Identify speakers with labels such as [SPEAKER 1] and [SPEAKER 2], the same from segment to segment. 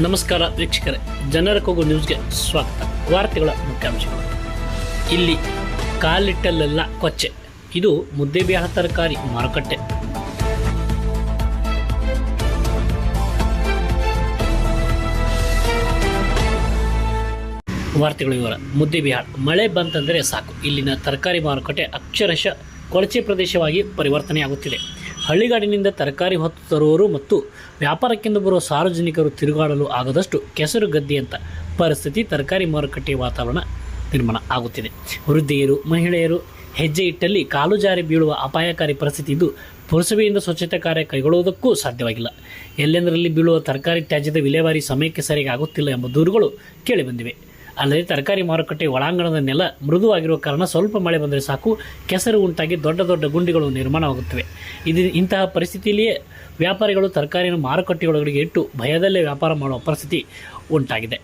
[SPEAKER 1] ನಮಸ್ಕಾರ ವೀಕ್ಷಕರೇ, ಜನರ ಕೂಗು ನ್ಯೂಸ್ಗೆ ಸ್ವಾಗತ. ವಾರ್ತೆಗಳ ಮುಖ್ಯಾಂಶಗಳು. ಇಲ್ಲಿ ಕಾಲಿಟ್ಟಲ್ಲೆಲ್ಲ ಕೊಚ್ಚೆ. ಇದು ಮುದ್ದೆಬಿಹಾಳ ತರಕಾರಿ ಮಾರುಕಟ್ಟೆ. ವಾರ್ತೆಗಳ ವಿವರ ಮುದ್ದೆಬಿಹಾಳ್ ಮಳೆ ಬಂತಂದರೆ ಸಾಕು. ಇಲ್ಲಿನ ತರಕಾರಿ ಮಾರುಕಟ್ಟೆ ಅಕ್ಷರಶಃ ಕೊಳಚೆ ಪ್ರದೇಶವಾಗಿ ಪರಿವರ್ತನೆಯಾಗುತ್ತಿದೆ. ಹಳ್ಳಿಗಾಡಿನಿಂದ ತರಕಾರಿ ಹೊತ್ತು ತರುವವರು ಮತ್ತು ವ್ಯಾಪಾರಕ್ಕೆಂದು ಬರುವ ಸಾರ್ವಜನಿಕರು ತಿರುಗಾಡಲು ಆಗದಷ್ಟು ಕೆಸರು ಗದ್ದೆಯಂತ ಪರಿಸ್ಥಿತಿ ತರಕಾರಿ ಮಾರುಕಟ್ಟೆಯ ವಾತಾವರಣ ನಿರ್ಮಾಣ ಆಗುತ್ತಿದೆ. ವೃದ್ಧೆಯರು, ಮಹಿಳೆಯರು ಹೆಜ್ಜೆ ಇಟ್ಟಲ್ಲಿ ಕಾಲು ಜಾರಿ ಬೀಳುವ ಅಪಾಯಕಾರಿ ಪರಿಸ್ಥಿತಿ ಇದ್ದು, ಪುರಸಭೆಯಿಂದ ಸ್ವಚ್ಛತೆ ಕಾರ್ಯ ಕೈಗೊಳ್ಳುವುದಕ್ಕೂ ಸಾಧ್ಯವಾಗಿಲ್ಲ. ಎಲ್ಲೆಂದರಲ್ಲಿ ಬೀಳುವ ತರಕಾರಿ ತ್ಯಾಜ್ಯದ ವಿಲೇವಾರಿ ಸಮಯಕ್ಕೆ ಸರಿಯಾಗಿ ಆಗುತ್ತಿಲ್ಲ ಎಂಬ ದೂರುಗಳು ಕೇಳಿಬಂದಿವೆ. ಅಲ್ಲದೆ ತರಕಾರಿ ಮಾರುಕಟ್ಟೆ ಒಳಾಂಗಣದ ನೆಲ ಮೃದುವಾಗಿರುವ ಕಾರಣ ಸ್ವಲ್ಪ ಮಳೆ ಬಂದರೆ ಸಾಕು. ಕೆಸರು ಉಂಟಾಗಿ ದೊಡ್ಡ ದೊಡ್ಡ ಗುಂಡಿಗಳು ನಿರ್ಮಾಣವಾಗುತ್ತವೆ. ಇದು ಇಂತಹ ಪರಿಸ್ಥಿತಿಯಲ್ಲಿಯೇ ವ್ಯಾಪಾರಿಗಳು ತರಕಾರಿಯನ್ನು ಮಾರುಕಟ್ಟೆಯೊಳಗಡೆ ಇಟ್ಟು ಭಯದಲ್ಲೇ ವ್ಯಾಪಾರ ಮಾಡುವ ಪರಿಸ್ಥಿತಿ ಉಂಟಾಗಿದೆ.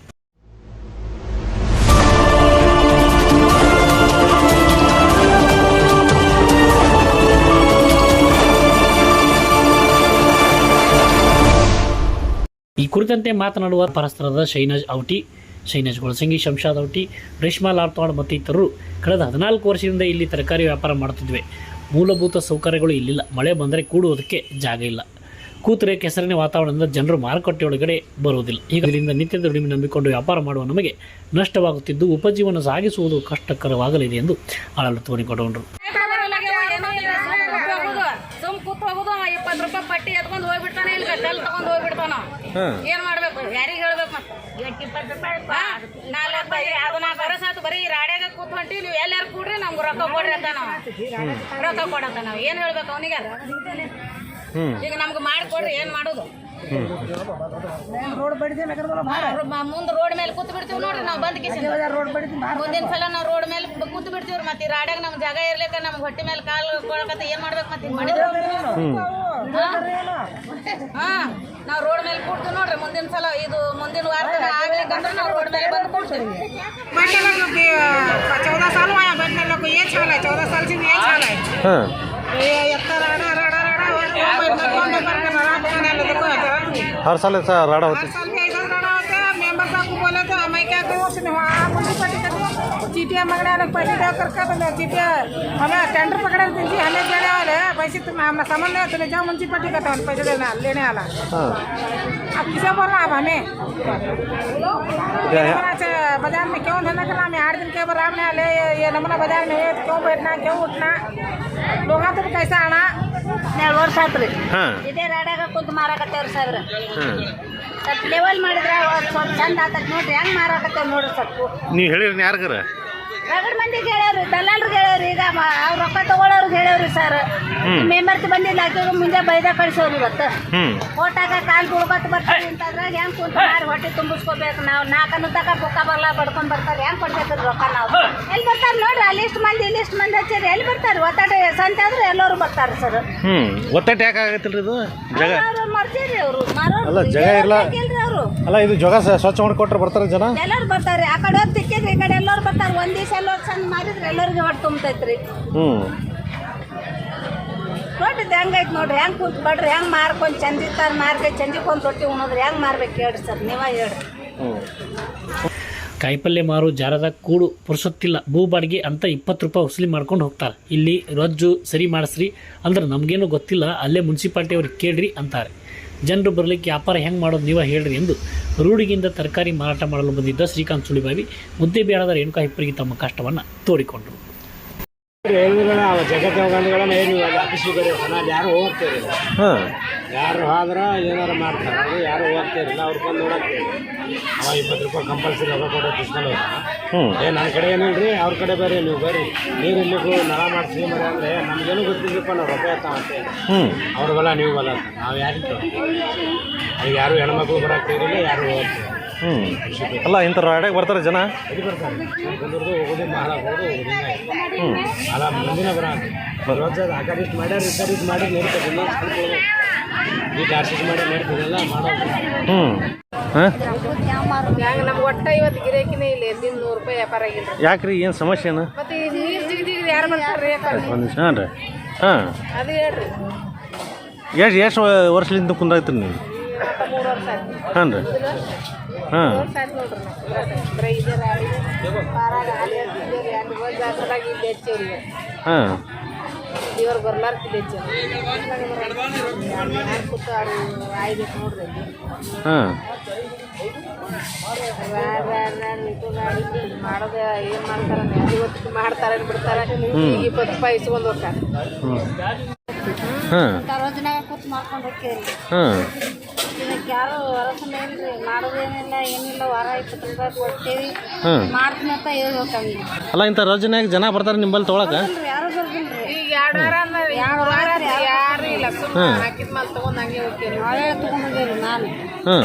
[SPEAKER 1] ಈ ಕುರಿತಂತೆ ಮಾತನಾಡುವ ಪರಸ್ಪರದ ಶೈನಜ್ ಔಟಿ ಶೈನಜ್ ಸಂಗಿ ಶಂಶಾದ್ ಔಟಿ ರೇಷ್ಮಾ ಲಾರ್ತಾಡ್ ಮತ್ತಿತರರು ಕಳೆದ ಹದಿನಾಲ್ಕು ವರ್ಷದಿಂದ ಇಲ್ಲಿ ತರಕಾರಿ ವ್ಯಾಪಾರ ಮಾಡುತ್ತಿದ್ವಿ. ಮೂಲಭೂತ ಸೌಕರ್ಯಗಳು ಇಲ್ಲಿಲ್ಲ. ಮಳೆ ಬಂದರೆ ಕೂಡುವುದಕ್ಕೆ ಜಾಗ ಇಲ್ಲ. ಕೂತರೆ ಕೆಸರಿನ ವಾತಾವರಣದಿಂದ ಜನರು ಮಾರುಕಟ್ಟೆಯೊಳಗಡೆ ಬರುವುದಿಲ್ಲ. ಇದರಿಂದ ನಿತ್ಯದ ದುಡಿಮೆ ನಂಬಿಕೊಂಡು ವ್ಯಾಪಾರ ಮಾಡುವ ನಮಗೆ ನಷ್ಟವಾಗುತ್ತಿದ್ದು, ಉಪಜೀವನ ಸಾಗಿಸುವುದು ಕಷ್ಟಕರವಾಗಲಿದೆ ಎಂದು ಆಳಲು ತೋರಿಕೊಂಡರು
[SPEAKER 2] ಏನ್ ಮಾಡ್ಬೇಕು? ಯಾರಿಗೆ ಹೇಳ್ಬೇಕು ಬರೀ ರಾಡ್ಯಾಗ ಕೂತ್ ಹೊಂಟಿ ನೀವು ಎಲ್ಲಾರು ಕೂಡ್ರಿ ನಮ್ಗೆ ರೊಕ್ಕ ಕೊಡ್ರಿ ಅಂತ ನಾವು. ರೊಕ್ಕ ಕೊಡತ್ತ ನಾವು. ಏನ್ ಹೇಳ್ಬೇಕು ಅವನಿಗೆ? ಈಗ ನಮ್ಗೆ ಮಾಡ್ಕೊಡ್ರಿ ಏನ್ ಮಾಡೋದು? ಮುಂದೆ ರೋಡ್ ಮೇಲೆ ಕೂತ್ ಬಿಡ್ತೀವಿ ನೋಡ್ರಿ ನಾವು ಬಂದ್ ಮುಂದಿನ ಸಲ ನಾವು ರೋಡ್ ಮೇಲೆ ಕೂತ್ ಬಿಡ್ತೀವ್ರಿ ಮತ್ತೆ ಈ ರಾಡ್ಯಾಗ ನಮ್ ಜಾಗ ಇರ್ಲಿಕ್ಕ ನಮ್ ಹೊಟ್ಟೆ ಮೇಲೆ ಕಾಲ್ ಕೊಳಕತ್ತ ಏನ್ ಮಾಡ್ಬೇಕು ಮತ್ತೆ ಮಾಡಿದ್ರು? ಹಾ. ನಾವ್ ರೋಡ್ ಮೇಲೆ ಕೂಡ್ತೀವಿ ನೋಡ್ರಿ ಮುಂದಿನ ಸಲ ಇದು ಮುಂದಿನ ವಾರದಾಗ ಆಗ್ಲಿಕ್ಕಂದ್ರೆ ನಾವು ರೋಡ್ ಮೇಲೆ ಬಂದು ಕೂಡ್ತೀವಿ
[SPEAKER 3] बैठने लोग भी चौदह साल हुआ है बैठने लोग को ये छाल है चौदह साल से ये छाल है
[SPEAKER 4] ಹಾಂ
[SPEAKER 3] ये इतना राडा राडा राडा बैठने कौन पेपर के राडा पकाने लगे कोई होता है
[SPEAKER 4] हर साल ऐसा राडा
[SPEAKER 3] हर
[SPEAKER 4] होती
[SPEAKER 3] साल भी करूँ उसने वहाँ आप मुझे पटी कर चीटियाँ मंगने वाले पैसे दे करके तो चीटियाँ हमें टेंडर पकड़े दीजिए हमें देने वाले हैं पैसे तुम हम समझ नहीं तुम्हें जाओ म्यूनसिपलिटी का तो पैसे देना लेने वाला अब किसे बोल रहा अब हमें
[SPEAKER 4] है?
[SPEAKER 3] बाजार में क्यों धंधा करना हमें आठ दिन के बराबर में ले ये, नमूना बाजार में क्यों बैठना क्यों उठना लोग तो कैसे आना
[SPEAKER 2] ಎರಡು ವರ್ಷ ಆತ್ರಿ.
[SPEAKER 4] ಹಾಂ.
[SPEAKER 2] ಇದೇ ರಾಡ್ಯಾಗ ಕುಂತ ಮಾರಾಕತ್ತೇವ್ರಿ ಸಾವಿರ
[SPEAKER 4] ಹಾಂ.
[SPEAKER 2] ಸ್ವಲ್ಪ ಲೆವೆಲ್ ಮಾಡಿದ್ರೆ ಸ್ವಲ್ಪ ಚಂದ ಆತೈತೆ ನೋಡ್ರಿ ಹೆಂಗ್ ಮಾರಾಕತ್ತೇವ್ ನೋಡ್ರಿ ಸ್ವಲ್ಪ.
[SPEAKER 4] ನೀವು ಹೇಳಿರಿ ಯಾರಿಗಾರ?
[SPEAKER 2] ರಗಡ್ ಮಂದಿಗೆ ಹೇಳ್ಯಾವ್ರಿ ದಲ್ಲಾಳ್ರಿಗೆ ಹೇಳ್ಯಾವ್ರಿ ಈಗ ಮ- ಅವ್ರ್ ರೊಕ್ಕ ತಗೊಳ್ಳೋರ್ಗೆ ಹೇಳ್ಯಾವ್ರಿ ಸರ್. ಮೆಂಬರ್ಸ್ ಬಂದಿಲ್ಲ ಆಕೆಗೆ ಮುಂದೆ ಬೈದ ಕಳ್ಸೋರು ಇವತ್ತು.
[SPEAKER 4] ಹ್ಮ್.
[SPEAKER 2] ಓಟಾಗ ಕಾಲ್ ಗುಳ್ಕೊತ್ ಬರ್ತಾರೆ ಅಂತಂದ್ರಾಗ ಹೆಂಗ್ ಕುಂತ ಮಾರಿ ಹೊಟ್ಟೆ ತುಂಬಿಸ್ಕೋಬೇಕು ನಾವು? ನಾಲ್ಕನ್ನು ತಕ ಬುಕ್ಕ ಬರಲ್ಲ ಬಡ್ಕೊಂಡ್ ಬರ್ತಾರೆ ಹೆಂಗ್ ಕೊಡ್ಬೇಕು ರೊಕ್ಕ ನಾವು? ಎಲ್ಲಿ ಬರ್ತಾರೆ ನೋಡ್ರಿ ಅಲ್ಲಿ ಇಷ್ಟು ಮಂದಿ ಇಲ್ಲಿ ಇಷ್ಟು ಮಂದಿ ಹಚ್ಚಿರಿ ಎಲ್ಲಿ ಬರ್ತಾರೆ? ಒತ್ತಾಟ ಸಂತೆ ಆದ್ರೆ ಎಲ್ಲರೂ ಬರ್ತಾರೆ ಸರ್.
[SPEAKER 4] ಹ್ಮ್. ಒತ್ತಟ ಯಾಕೆ ಆಗತ್ತಿಲ್ರಿ ಇದು? ಜಾಗ
[SPEAKER 2] ಅವ್ರು ಮರ್ತೀರಿ ಅವರು
[SPEAKER 4] ಅಲ್ಲ, ಜಾಗ.
[SPEAKER 2] ಅವರು.
[SPEAKER 4] ಅಲ್ಲ ಇದು ಜಾಗ ಸ್ವಚ್ಛ ಮಾಡಿ ಕೊಟ್ರೆ ಬರ್ತಾರೆ ಜನ?
[SPEAKER 2] ಎಲ್ಲರೂ ಬರ್ತಾರೆ ಆ ಕಡೆ ಹೋಗಿ ತಿಕ್ಕಿದ್ರಿ ಈ ಕಡೆ ಎಲ್ಲರೂ ಬರ್ತಾರೆ. ಒಂದ್ ದಿವಸ ಎಲ್ಲರು ಚಂದ ಮಾಡಿದ್ರೆ ಎಲ್ಲರಿಗೂ ಹೊಟ್ಟೆ ತುಂಬತೈತ್ರಿ.
[SPEAKER 4] ಹ್ಞೂ
[SPEAKER 2] ನೋಡ್ರಿ ಹೆಂಗೈತೆ ನೋಡ್ರಿ ಹೆಂಗ್ ಕೂತ್ ಬಡ್ರಿ ಹೆಂಗ್ ಮಾರ್ಕೊಂಡ್ ಚಂದ ಮಾರ್ಗ ಚಂದಿಕೊಂಡ್ ರೊಟ್ಟಿ ಉಣೋದ್ರಿ ಹೆಂಗ್ ಮಾರ್ಬೇಕು ಹೇಳ್ರಿ ಸರ್ ನೀವ ಹೇಳ್ರಿ.
[SPEAKER 4] ಹ್ಞೂ
[SPEAKER 1] ಕಾಯಿಪಲ್ಯ ಮಾರು ಜಾರದ ಕೂಡು ಪುರುಸೊತ್ತಿಲ್ಲ ಭೂ ಬಾಡಿಗೆ ಅಂತ ಇಪ್ಪತ್ತು ರೂಪಾಯಿ ವಸೂಲಿ ಮಾಡ್ಕೊಂಡು ಹೋಗ್ತಾರೆ. ಇಲ್ಲಿ ರಜ್ಜು ಸರಿ ಮಾಡಿಸ್ರಿ ಅಂದ್ರೆ ನಮಗೇನು ಗೊತ್ತಿಲ್ಲ ಅಲ್ಲೇ ಮುನ್ಸಿಪಾಲ್ಟಿ ಅವ್ರಿಗೆ ಕೇಳ್ರಿ ಅಂತಾರೆ. ಜನರು ಬರಲಿಕ್ಕೆ ವ್ಯಾಪಾರ ಹೆಂಗೆ ಮಾಡೋದು ನೀವು ಹೇಳ್ರಿ ಎಂದು ರೂಢಿಗಿಂದ ತರಕಾರಿ ಮಾರಾಟ ಮಾಡಲು ಬಂದಿದ್ದ ಶ್ರೀಕಾಂತ್ ಸುಳಿಬಾವಿ ಮುದ್ದೆ ಬೇಡದ ರೇಣುಕಾ ಹಿಪ್ಪರಿಗೆ ತಮ್ಮ ಕಷ್ಟವನ್ನು ತೋಡಿಕೊಂಡರು.
[SPEAKER 5] ಹೇಳಿದ್ರಲ್ಲ ಅವ ಜಗತ್ತ ಹೋಗಂದ್ಗಳನ್ನ ಏನು ಆಫೀಸಿಗೆ ಬರೀತಾನ ಅಲ್ಲಿ ಯಾರು ಹೋಗ್ತೀರಿ
[SPEAKER 4] ಹಾಂ.
[SPEAKER 5] ಯಾರು ಆದ್ರೆ ಏನಾರು ಮಾಡ್ತಾರೆ. ಅದು ಯಾರು ಹೋಗ್ತೀರಿಲ್ಲ ಅವ್ರು ಬಂದು ನೋಡಕ್ಕೆ. ಅವ ಇಪ್ಪತ್ತು ರೂಪಾಯಿ ಕಂಪಲ್ಸರಿ ರೊಕ್ಕ ಕೊಡೋ ತಿಸ್ಕೊಂಡು
[SPEAKER 4] ಹ್ಞೂ
[SPEAKER 5] ಏ ನನ್ನ ಕಡೆ ಏನಿಲ್ರಿ ಅವ್ರ ಕಡೆ ಬರ್ರಿ ನೀವು ಬರ್ರಿ ನೀರು ಇಲ್ಲಿಗೂ ನಳ ಮಾಡಿಸಿ ಮರ ಅಂದರೆ ನಮ್ಗೇನು ಗೊತ್ತಿಲ್ಲಪ್ಪ ನಾವು ರೊಕ್ಕ ಎತ್ತಾವ ಅಂತ
[SPEAKER 4] ಹ್ಞೂ
[SPEAKER 5] ಅವ್ರ ಬಲ ನೀವು ಬಲ ಅಂತ. ನಾವು ಯಾರಿಗೆ ಅಲ್ಲಿ ಯಾರು ಹೆಣ್ಮಕ್ಳು ಬರೋಕ್ತಿರಲಿಲ್ಲ ಯಾರು ಹೋಗ್ತೀವಿ
[SPEAKER 4] ಹ್ಞೂ ಅಲ್ಲ ಇಂಥ ರಾಡ್ಯಾಗ ಬರ್ತಾರೆ ಜನ. ಹ್ಞೂ ಹಾಂ?
[SPEAKER 3] ಹೆಂಗ್ ನಮ್ಗೆ ಒಟ್ಟ ಇವತ್ತು ಗಿರಾಕಿನೇ ಇಲ್ಲ ಎಲ್ಲಿಂದ ನೂರು ರೂಪಾಯಿ ವ್ಯಾಪಾರ ಆಗಿಲ್ಲ
[SPEAKER 4] ಯಾಕ್ರಿ ಏನು ಸಮಸ್ಯೆ ಏನು?
[SPEAKER 3] ಮತ್ತೆ ಈ ನೀರು ಜಿಗಿದಿಗೆ ಯಾರು ಬರ್ತಾರೆ
[SPEAKER 4] ಒಂದು ನಿಮಿಷ ಹಾಂ ರೀ. ಹಾಂ.
[SPEAKER 3] ಅದು ಹೇಳ್ರಿ.
[SPEAKER 4] ಎಷ್ಟು ಎಷ್ಟು ವರ್ಷದಿಂದ ಕುಂದಾಯ್ತು ನೀವು? ಹಾಂ ರೀ ಹಾಂ ಹಾಂ
[SPEAKER 3] ನೋಡ್ರಿ ಅಲ್ಲಿ
[SPEAKER 4] ಹಾಂ
[SPEAKER 3] ಮಾಡೋದ ಏನು ಮಾಡ್ತಾರ ಇವತ್ತು ಮಾಡ್ತಾರ ಬಿಡ್ತಾರ ಇಪ್ಪತ್ತು ರೂಪಾಯಿ ಇಸ್ಕೊಂಡು ಹೋಗ್ತಾರೆ.
[SPEAKER 4] ಹಾಂ ಹಾಂ
[SPEAKER 2] ಯಾರು ಹೊರಸಲ್ಲ ಇಲ್ರಿ ಮಾಡೋದೇನಿಲ್ಲ ಏನಿಲ್ಲ ವಾರ ಇಪ್ಪತ್ತು ರೂಪಾಯಿ ಕೊಡ್ತೀವಿ
[SPEAKER 4] ಹಾಂ
[SPEAKER 2] ಮಾಡ್ತೀನಿ ಅಂತ ಹೇಳ್ಬೇಕಂಗೆ
[SPEAKER 4] ಅಲ್ಲ ಇಂಥ ರಜನ್ಯಾಗ ಜನ ಬರ್ತಾರೆ ನಿಂಬಲ್ಲಿ ತೊಗೊಳಕ
[SPEAKER 2] ಯಾರು ಬರ್ದಿಲ್ರಿ
[SPEAKER 3] ಈಗ ಎರಡು ವಾರ ಅಂದ್ರೆ
[SPEAKER 2] ಎರಡು ವಾರ
[SPEAKER 3] ಯಾರು ಇಲ್ಲ ಸುಮ್ಮನೆ ಹಾಕಿದ ಮೇಲೆ ತಗೊಂಡ್ ಹಂಗೆ ಹೋಗ್ತೀವಿ
[SPEAKER 2] ನಾಳೆ ತಗೊಂಡಿದ್ದೀರಿ ನಾನು.
[SPEAKER 4] ಹಾಂ